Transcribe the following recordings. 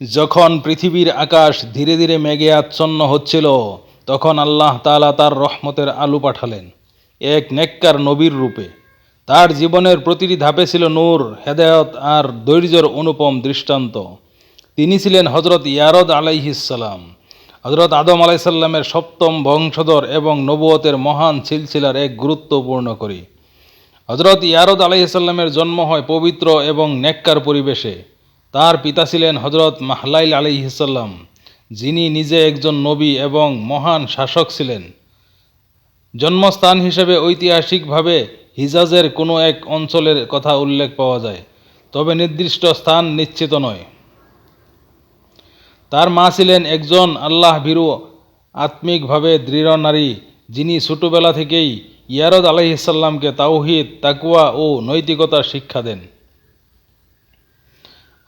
যখন পৃথিবীর আকাশ ধীরে ধীরে মেঘে আচ্ছন্ন হচ্ছিল, তখন আল্লাহ তাআলা তার রহমতের আলু পাঠালেন, এক নেককার নবীর রূপে। তার জীবনের প্রতিটি ধাপে ছিল নূর, হেদায়ত আর ধৈর্যের অনুপম দৃষ্টান্ত। তিনি ছিলেন হজরত ইয়ারদ আলাইহিসাল্লাম হজরত আদম আলাইসাল্লামের সপ্তম বংশধর এবং নবুয়তের মহান সিলসিলার এক গুরুত্বপূর্ণ করি। হজরত ইয়ারদ আলাইসাল্লামের জন্ম হয় পবিত্র এবং নেককার পরিবেশে। তার পিতা ছিলেন হজরত মাহলাইল আলী আলাইহিসাল্লাম যিনি নিজে একজন নবী এবং মহান শাসক ছিলেন। জন্মস্থান হিসেবে ঐতিহাসিকভাবে হিজাজের কোনো এক অঞ্চলের কথা উল্লেখ পাওয়া যায়, তবে নির্দিষ্ট স্থান নিশ্চিত নয়। তার মা ছিলেন একজন আল্লাহ ভীরু, আত্মিকভাবে দৃঢ় নারী, যিনি ছোটবেলা থেকেই ইয়ারদ আলাইসাল্লামকে তাওহিদ তাকুয়া ও নৈতিকতার শিক্ষা দেন।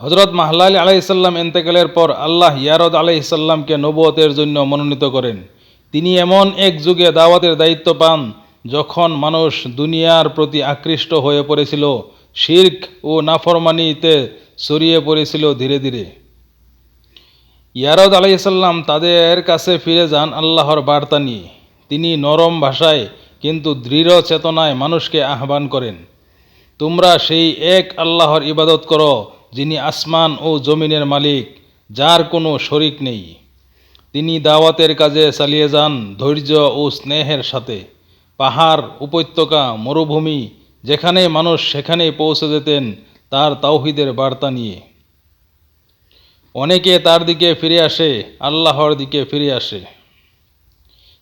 হজরত মাহলাল আলাইসাল্লাম এন্তেকালের পর আল্লাহ ইয়ারদ আলাইসাল্লামকে নবুয়তের জন্য মনোনীত করেন। তিনি এমন এক যুগে দাওয়াতের দায়িত্ব পান, যখন মানুষ দুনিয়ার প্রতি আকৃষ্ট হয়ে পড়েছিল, শির্ক ও নাফরমানিতে ছড়িয়ে পড়েছিল ধীরে ধীরে। ইয়ারদ আলাইসাল্লাম তাদের কাছে ফিরে যান আল্লাহর বার্তা নিয়ে। তিনি নরম ভাষায় কিন্তু দৃঢ় চেতনায় মানুষকে আহ্বান করেন, তোমরা সেই এক আল্লাহর ইবাদত করো যিনি আসমান ও জমিনের মালিক, যার কোনো শরিক নেই। তিনি দাওয়াতের কাজে চালিয়ে যান ধৈর্য ও স্নেহের সাথে। পাহাড়, উপত্যকা, মরুভূমি, যেখানে মানুষ সেখানে পৌঁছে যেতেন, তার তাওহিদের বার্তা নিয়ে। অনেকে তার দিকে ফিরে আসে, আল্লাহর দিকে ফিরে আসে।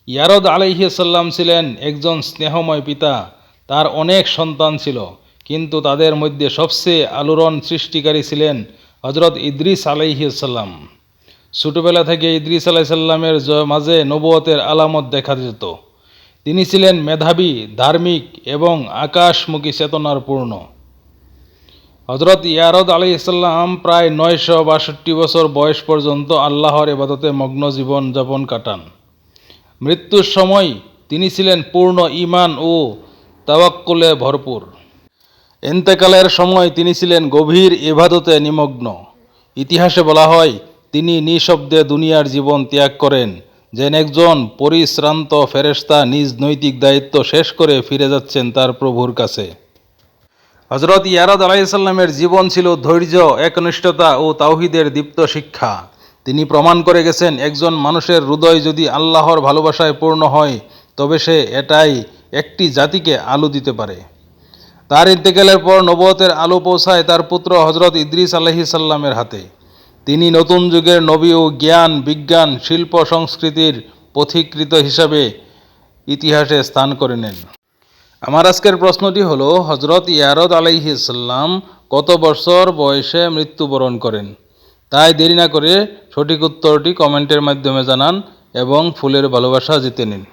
ইয়ারদ আলাইসাল্লাম ছিলেন একজন স্নেহময় পিতা, তার অনেক সন্তান ছিল। কিন্তু তাদের মধ্যে সবচেয়ে আলোড়ন সৃষ্টিকারী ছিলেন হজরত ইদ্রিস আলাইসাল্লাম ছোটবেলা থেকে ইদ্রিস আলাইসাল্লামের মাঝে নবুয়তের আলামত দেখা যেত। তিনি ছিলেন মেধাবী, ধার্মিক এবং আকাশমুখী চেতনার পূর্ণ হজরত ইয়ারদ আলী ইসলাম প্রায় নয়শো বাষট্টি বছর বয়স পর্যন্ত আল্লাহর এবাদতে মগ্ন জীবন যাপন কাটান। মৃত্যুর সময় তিনি ছিলেন পূর্ণ ইমান ও তাওয়াক্কুলে ভরপুর। এন্তেকালের সময় তিনি ছিলেন গভীর ইবাদতে নিমগ্ন। ইতিহাসে বলা হয়, তিনি নিঃশব্দে দুনিয়ার জীবন ত্যাগ করেন। যেন একজন পরিশ্রান্ত ফেরেশতা নিজ নৈতিক দায়িত্ব শেষ করে ফিরে যাচ্ছেন তার প্রভুর কাছে। হজরত ইয়ারদ আলাইসাল্লামের জীবন ছিল ধৈর্য, একনিষ্ঠতা ও তাওহিদের দীপ্ত শিক্ষা। তিনি প্রমাণ করে গেছেন, একজন মানুষের হৃদয় যদি আল্লাহর ভালোবাসায় পূর্ণ হয়, তবে সে এটাই একটি জাতিকে আলো দিতে পারে। তার ইন্তেকালের পর নবতের আলো পৌঁছায় তার পুত্র হজরত ইদ্রিস আলহি সাল্লামের হাতে। তিনি নতুন যুগের নবী ও জ্ঞান, বিজ্ঞান, শিল্প, সংস্কৃতির পথিকৃত হিসাবে ইতিহাসে স্থান করে নেন। আমার আজকের প্রশ্নটি হল হজরত ইয়ারদ আলাইহিসাল্লাম কত বছর বয়সে মৃত্যুবরণ করেন? তাই দেরি না করে সঠিক উত্তরটি কমেন্টের মাধ্যমে জানান এবং ফুলের ভালোবাসা জিতে নিন।